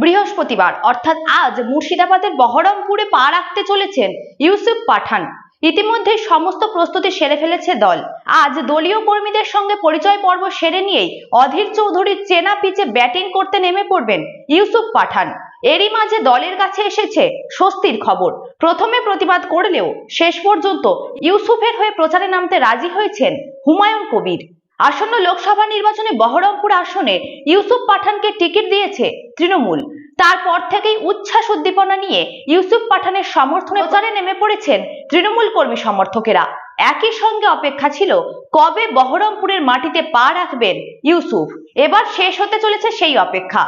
বৃহস্পতিবার, অর্থাৎ আজ মুর্শিদাবাদের বহরমপুরে পা রাখতে চলেছেন ইউসুফ পাঠান। ইতিমধ্যেই সমস্ত প্রস্তুতি সেরে ফেলেছে দল। আজ দলীয় কর্মীদের সঙ্গে পরিচয় পর্ব সেরে নিয়েই অধীর চৌধুরীর চেনা পিচে ব্যাটিং করতে নেমে পড়বেন ইউসুফ পাঠান। এরই মাঝে দলের কাছে এসেছে স্বস্তির খবর। প্রথমে প্রতিবাদ করলেও শেষ পর্যন্ত ইউসুফের হয়ে প্রচারে নামতে রাজি হয়েছেন হুমায়ুন কবির। আসন্ন লোকসভা নির্বাচনে বহরমপুর আসনে ইউসুফ পাঠানকে টিকিট দিয়েছে তৃণমূল। তারপর থেকেই উচ্ছ্বাস উদ্দীপনা নিয়ে ইউসুফ পাঠানের সমর্থনে প্রচারে নেমে পড়েছেন তৃণমূল কর্মী সমর্থকেরা। একই সঙ্গে অপেক্ষা ছিল, কবে বহরমপুরের মাটিতে পা রাখবেন ইউসুফ? এবার শেষ হতে চলেছে সেই অপেক্ষা।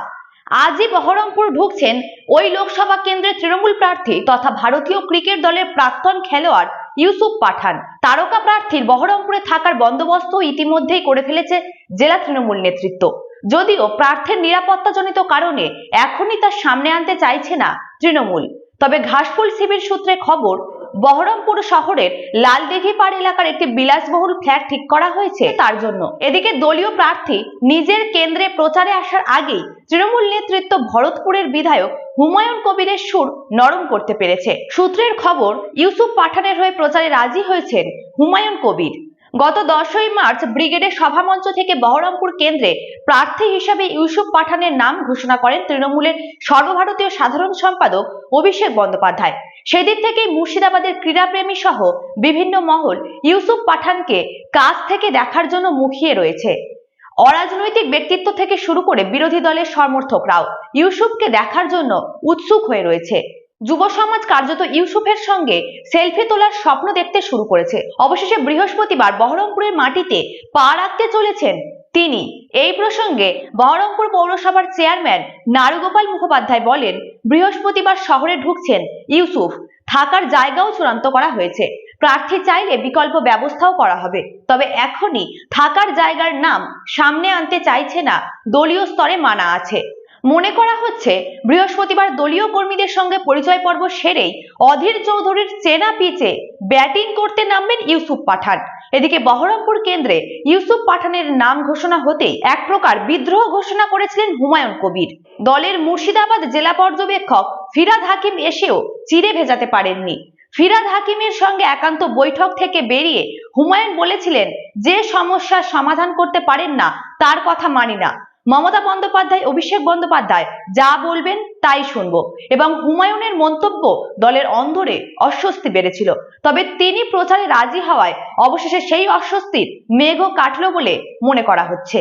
আজই বহরমপুর ঢুকছেন ওই লোকসভা কেন্দ্রের তৃণমূল প্রার্থী তথা ভারতীয় ক্রিকেট দলের প্রাক্তন খেলোয়াড় ইউসুফ পাঠান। তারকা প্রার্থীর বহরমপুরে থাকার বন্দোবস্ত ইতিমধ্যেই করে ফেলেছে জেলা তৃণমূল নেতৃত্ব। যদিও প্রার্থীর নিরাপত্তাজনিত কারণে এখনই তার সামনে আনতে চাইছে না তৃণমূল। তবে ঘাসফুল শিবির সূত্রে খবর, বহরমপুর শহরের লালদিঘিপাড় এলাকার একটি বিলাসবহুল ফ্ল্যাট ঠিক করা হয়েছে তার জন্য। এদিকে দলীয় প্রার্থী নিজের কেন্দ্রে প্রচারে আসার আগেই তৃণমূল নেতৃত্ব ভরতপুরের বিধায়ক হুমায়ুন কবিরের সুর নরম করতে পেরেছে। সূত্রের খবর, ইউসুফ পাঠানের হয়ে প্রচারে রাজি হয়েছেন হুমায়ুন কবির। গত দশই মার্চ ব্রিগেডের সভামঞ্চ থেকে বহরমপুর কেন্দ্রে প্রার্থী হিসাবে ইউসুফ পাঠানের নাম ঘোষণা করেন তৃণমূলের সর্বভারতীয় সাধারণ সম্পাদক অভিষেক বন্দ্যোপাধ্যায়। সেদিন থেকেই মুর্শিদাবাদের ক্রীড়াপ্রেমী সহ বিভিন্ন মহল ইউসুফ পাঠানকে কাছ থেকে দেখার জন্য মুখিয়ে রয়েছে। অরাজনৈতিক ব্যক্তিত্ব থেকে শুরু করে বিরোধী দলের সমর্থকরাও ইউসুফকে দেখার জন্য উৎসুক হয়ে রয়েছে। যুব সমাজ কার্যত ইউসুফের সঙ্গে সেলফি তোলার স্বপ্ন দেখতে শুরু করেছে। অবশেষে বৃহস্পতিবার বহরমপুরের মাটিতে পা রাখতে চলেছেন তিনি। এই প্রসঙ্গে বহরমপুর পৌরসভার চেয়ারম্যান নারুগোপাল মুখোপাধ্যায় বলেন, বৃহস্পতিবার শহরে ঢুকছেন ইউসুফ। থাকার জায়গাও চূড়ান্ত করা হয়েছে। প্রার্থী চাইলে বিকল্প ব্যবস্থাও করা হবে। তবে এখনই থাকার জায়গার নাম সামনে আনতে চাইছে না, দলীয় স্তরে মানা আছে। মনে করা হচ্ছে বৃহস্পতিবার দলীয় কর্মীদের সঙ্গে পরিচয় পর্ব সেরেই অধীর চৌধুরীর চেনা পিচে ব্যাটিং করতে নামবেন ইউসুফ পাঠান। এদিকে বহরমপুর কেন্দ্রে ইউসুফ পাঠানের নাম ঘোষণা হতেই এক প্রকার বিদ্রোহ ঘোষণা করেছিলেন হুমায়ুন কবির। দলের মুর্শিদাবাদ জেলা পর্যবেক্ষক ফিরাদ হাকিম এসেও চিরে ভেজাতে পারেননি। ফিরাদ হাকিমের সঙ্গে একান্ত বৈঠক থেকে বেরিয়ে হুমায়ুন বলেছিলেন, যে সমস্যার সমাধান করতে পারেন না, তার কথা মানি না। মমতা বন্দ্যোপাধ্যায়, অভিষেক বন্দ্যোপাধ্যায়, যা বলবেন তাই শুনব। এবং হুমায়ুনের মন্তব্য দলের অন্দরে অস্বস্তি বেড়েছিল। তবে তিনি প্রচারে রাজি হওয়ায় অবশেষে সেই অস্বস্তির মেঘও কাটলো বলে মনে করা হচ্ছে।